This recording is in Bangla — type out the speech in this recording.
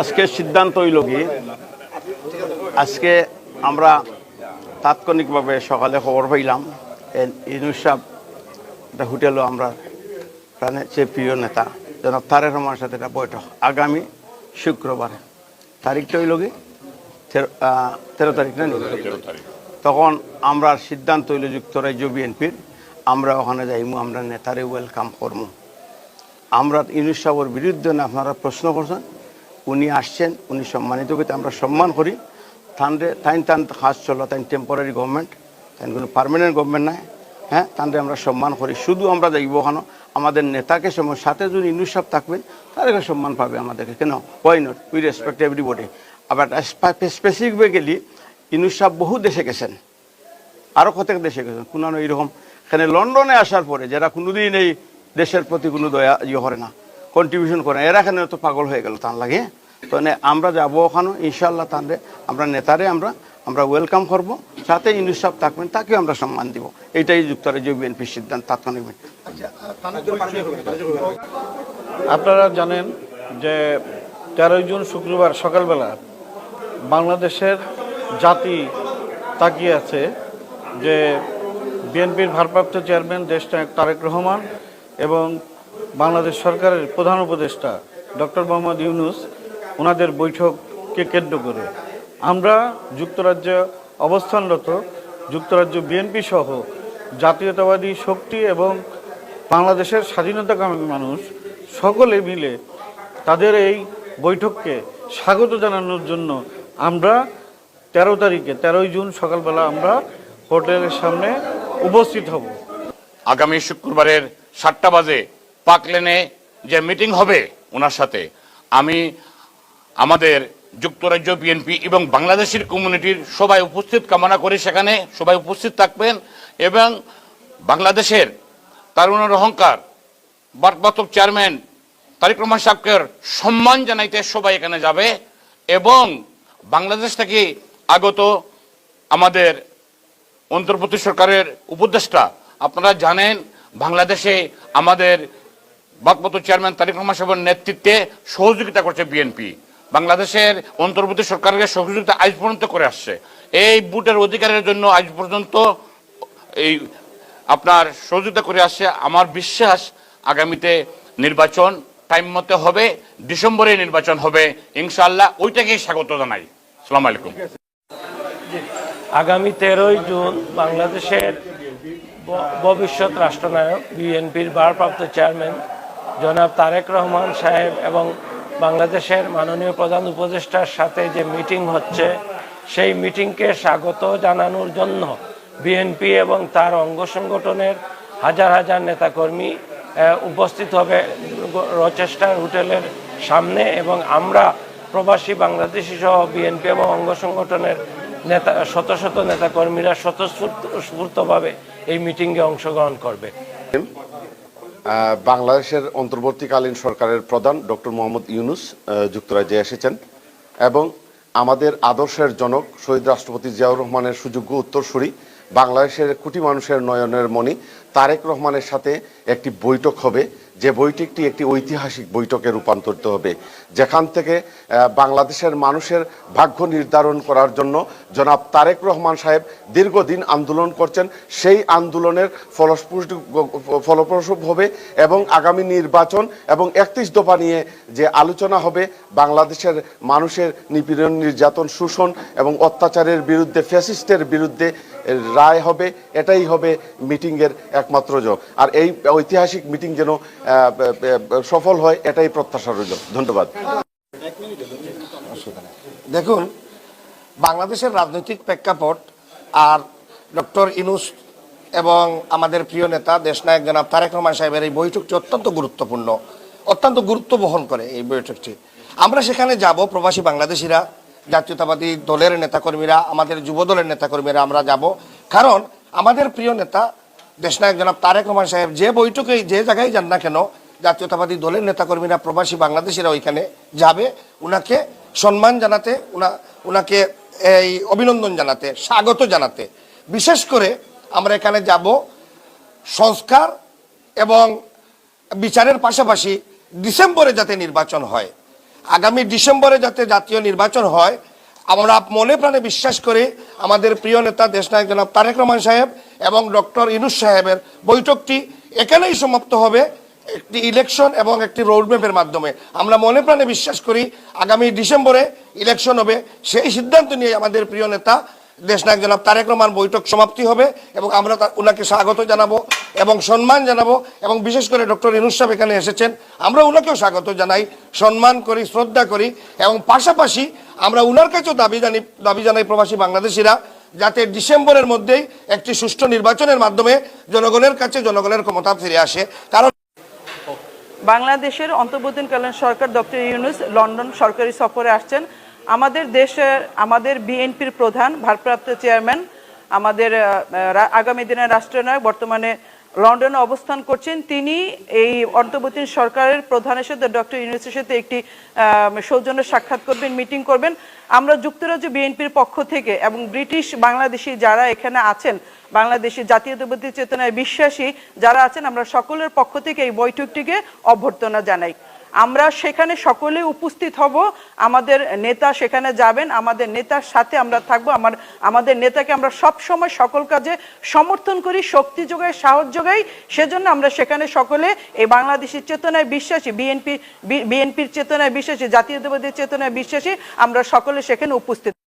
আজকে সিদ্ধান্ত হইল কি? আজকে আমরা তাৎক্ষণিকভাবে সকালে খবর পাইলাম। ইনুস সাহেব একটা হোটেলও আমরা প্রাণের চেয়ে প্রিয় নেতা। জনাব তারেক রহমানের সাথে একটা বৈঠক। আগামী শুক্রবারে। তারিখটা হইল কি? তেরো তারিখ না তখন আমরা সিদ্ধান্ত হইল যুক্তরাজ্য বিএনপির আমরা ওখানে যাইমু আমরা নেতারে ওয়েলকাম করব আমরা ইউনুস সাহেবের বিরুদ্ধে না আপনারা প্রশ্ন করছেন? উনি আসছেন, উনি সম্মানিত করতে আমরা সম্মান করি। তানরে, তাইন তান কাজ চলো, তাইন টেম্পোরারি গভর্নমেন্ট তাইন কোনো পার্মানেন্ট গভর্নমেন্ট নাই। হ্যাঁ তানরে আমরা সম্মান করি। শুধু আমরা যাইব কেন? আমাদের নেতাকে সময় সাথে যদি ইউনুস সাহেব থাকবেন তাদেরকে সম্মান পাবে আমাদেরকে। কেন? Why not we respect everybody আবার স্পেসিফিক গেলি ইউনুস সাহেব বহু দেশে গেছেন। আরও কতক দেশে গেছেন? কোনো এইরকম এখানে লন্ডনে আসার পরে যারা কোনোদিন এই দেশের প্রতি কোনো দয়া ইয়ে করে না কন্ট্রিবিউশন করে এরা এখানে তো পাগল হয়ে গেল তার লাগে? তো নে আমরা যাব ওখানে ইনশাল্লাহ তাহলে আমরা নেতারে আমরা আমরা ওয়েলকাম করব সাথে ইউনুস সাহেব থাকবেন তাকেও আমরা সম্মান দিব। এইটাই যুক্তরাজ্য বিএনপির সিদ্ধান্ত তাৎক্ষণিক আপনারা জানেন যে তেরোই জুন শুক্রবার সকালবেলা বাংলাদেশের জাতি তাকিয়ে আছে যে বিএনপির ভারপ্রাপ্ত চেয়ারম্যান দেশনায়ক তারেক রহমান এবং বাংলাদেশ সরকারের প্রধান উপদেষ্টা ডক্টর মোহাম্মদ ইউনুস ওনাদের বৈঠককে কেন্দ্র করে। আমরা যুক্তরাজ্যে অবস্থানরত, যুক্তরাজ্য বিএনপি সহ জাতীয়তাবাদী শক্তি এবং বাংলাদেশের স্বাধীনতাকামী মানুষ সকলে মিলে তাদের এই বৈঠককে স্বাগত জানানোর জন্য আমরা তেরো তারিখে, তেরোই জুন সকালবেলা আমরা হোটেলের সামনে উপস্থিত হব। আগামী শুক্রবারের সাতটা বাজে পাকলেনে যে মিটিং হবে ওনার সাথে, আমি আমাদের যুক্তরাজ্য বিএনপি এবং বাংলাদেশের কমিউনিটির সবাই উপস্থিত কামনা করে সেখানে সবাই উপস্থিত থাকবেন এবং বাংলাদেশের তারুণের অহংকার বারবাতক চেয়ারম্যান তারিক রহমান সাহেবকে সম্মান জানাইতে সবাই এখানে যাবে এবং বাংলাদেশ থেকে আগত আমাদের অন্তর্বর্তী সরকারের উপদেষ্টা, আপনারা জানেন বাংলাদেশে আমাদের বাকপত চেয়ারম্যান তারিক রহমান সাহেবের নেতৃত্বে সহযোগিতা করছে বিএনপি। বাংলাদেশের অন্তর্বর্তী সরকারকে সহযোগিতা আজ পর্যন্ত করে আসছে। এই বুটের অধিকারের জন্য আজ পর্যন্ত এই আপনার সহযোগিতা করে আসছে। আমার বিশ্বাস আগামীতে নির্বাচন টাইম মতে হবে, ডিসেম্বরে নির্বাচন হবে। ইনশাল্লাহ ওইটাকেই স্বাগত জানাই। সালাম আলাইকুম। আগামী তেরোই জুন বাংলাদেশের ভবিষ্যৎ রাষ্ট্রনায়ক, বিএনপির ভারপ্রাপ্ত চেয়ারম্যান জনাব তারেক রহমান সাহেব এবং বাংলাদেশের মাননীয় প্রধান উপদেষ্টার সাথে যে মিটিং হচ্ছে, সেই মিটিংকে স্বাগত জানানোর জন্য বিএনপি এবং তার অঙ্গ সংগঠনের হাজার হাজার নেতাকর্মী উপস্থিত হবে রচেস্টার হোটেলের সামনে এবং আমরা প্রবাসী বাংলাদেশি সহ বিএনপি এবং অঙ্গ সংগঠনের নেতা, শত শত নেতাকর্মীরা স্বতঃস্ফূর্তভাবে এই মিটিংয়ে অংশগ্রহণ করবে। বাংলাদেশের অন্তর্বর্তীকালীন সরকারের প্রধান ডক্টর মোহাম্মদ ইউনুস যুক্তরাজ্যে এসেছেন এবং আমাদের আদর্শের জনক শহীদ রাষ্ট্রপতি জিয়াউর রহমানের সুযোগ্য উত্তরসূরি বাংলাদেশের কোটি মানুষের নয়নের মণি তারেক রহমানের সাথে একটি বৈঠক হবে। যে বৈঠকটি একটি ঐতিহাসিক বৈঠকে রূপান্তরিত হবে, যেখান থেকে বাংলাদেশের মানুষের ভাগ্য নির্ধারণ করার জন্য জনাব তারেক রহমান সাহেব দীর্ঘদিন আন্দোলন করছেন। সেই আন্দোলনের ফলস্পৃষ্ট ফলপ্রসূ হবে এবং আগামী নির্বাচন এবং একত্রিশ দফা নিয়ে যে আলোচনা হবে, বাংলাদেশের মানুষের নিপীড়ন, নির্যাতন, শোষণ এবং অত্যাচারের বিরুদ্ধে, ফ্যাসিস্টের বিরুদ্ধে রায় হবে, এটাই হবে মিটিংয়ের একমাত্র জয় আর এই ঐতিহাসিক মিটিং যেন সফল হয়, এটাই প্রত্যাশা রইল। ধন্যবাদ। দেখুন, বাংলাদেশের রাজনৈতিক প্রেক্ষাপট আর ডক্টর ইনুস এবং আমাদের প্রিয় নেতা, দেশনায়ক জনাব তারেক রহমান সাহেবের এই বৈঠকটি অত্যন্ত গুরুত্বপূর্ণ, অত্যন্ত গুরুত্ব বহন করে এই বৈঠকটি। আমরা সেখানে যাব, প্রবাসী বাংলাদেশিরা, জাতীয়তাবাদী দলের নেতাকর্মীরা, আমাদের যুব দলের নেতাকর্মীরা আমরা যাব। কারণ আমাদের প্রিয় নেতা দেশনায়ক জনাব তারেক রহমান সাহেব, যে বৈঠকে, যে জায়গায় যান না কেন, জাতীয়তাবাদী দলের নেতাকর্মীরা, প্রবাসী বাংলাদেশিরা ওইখানে যাবে। উনাকে সম্মান জানাতে, উনা, উনাকে এই অভিনন্দন জানাতে, স্বাগত জানাতে। বিশেষ করে আমরা এখানে যাব সংস্কার এবং বিচারের পাশাপাশি ডিসেম্বরে যাতে নির্বাচন হয়। আগামী ডিসেম্বরে যাতে জাতীয় নির্বাচন হয় আমরা মনে প্রাণে বিশ্বাস করি আমাদের প্রিয় নেতা দেশনায়ক জনাব তারেক রহমান সাহেব এবং ডক্টর ইনুস সাহেবের বৈঠকটি এখানেই সমাপ্ত হবে একটি ইলেকশন এবং একটি রোডম্যাপের মাধ্যমে। আমরা মনে প্রাণে বিশ্বাস করি আগামী ডিসেম্বরে ইলেকশন হবে, সেই সিদ্ধান্ত নিয়ে আমাদের প্রিয় নেতা দেশনায়ক জনাব তারেক রহমান বৈঠক সমাপ্তি হবে এবং আমরা ওনাকে স্বাগত জানাব এবং সম্মান জানাব এবং বিশেষ করে ডক্টর ইনুস সাহেব এখানে এসেছেন। আমরা ওনাকেও স্বাগত জানাই, সম্মান করি, শ্রদ্ধা করি এবং পাশাপাশি আমরা ওনার কাছেও দাবি জানি দাবি জানাই প্রবাসী বাংলাদেশিরা যাতে ডিসেম্বরের মধ্যেই একটি সুষ্ঠু নির্বাচনের মাধ্যমে জনগণের কাছে জনগণের ক্ষমতা ফিরে আসে। কারণ বাংলাদেশের অন্তর্বর্তীকালীন সরকার ডক্টর ইউনুস লন্ডন সরকারি সফরে আসছেন। আমাদের দেশের, আমাদের বিএনপির প্রধান, ভারপ্রাপ্ত চেয়ারম্যান, আমাদের আগামী দিনের রাষ্ট্রনায়ক, বর্তমানে লন্ডনে অবস্থান করছেন, তিনি এই অন্তর্বর্তী সরকারের প্রধানের সাথে, ডক্টর ইউনুসের সাথে একটি সৌজন্য সাক্ষাৎ করবেন, মিটিং করবেন। আমরা যুক্তরাজ্য বিএনপির পক্ষ থেকে এবং ব্রিটিশ বাংলাদেশি যারা এখানে আছেন, বাংলাদেশি জাতীয়তাবাদী চেতনায় বিশ্বাসী যারা আছেন, আমরা সকলের পক্ষ থেকে এই বৈঠকটিকে অভ্যর্থনা জানাই। আমরা সেখানে সকলে উপস্থিত হব। আমাদের নেতা সেখানে যাবেন, আমাদের নেতার সাথে আমরা থাকব। আমার, আমাদের নেতাকে আমরা সব সময় সকল কাজে সমর্থন করি, শক্তি যোগাই, সাহস যোগাই। সেজন্য আমরা সেখানে সকলে এই বাংলাদেশের চেতনায় বিশ্বাসী, বিএনপি বিএনপির চেতনায় বিশ্বাসী জাতীয়তাবাদের চেতনায় বিশ্বাসী, আমরা সকলে সেখানে উপস্থিত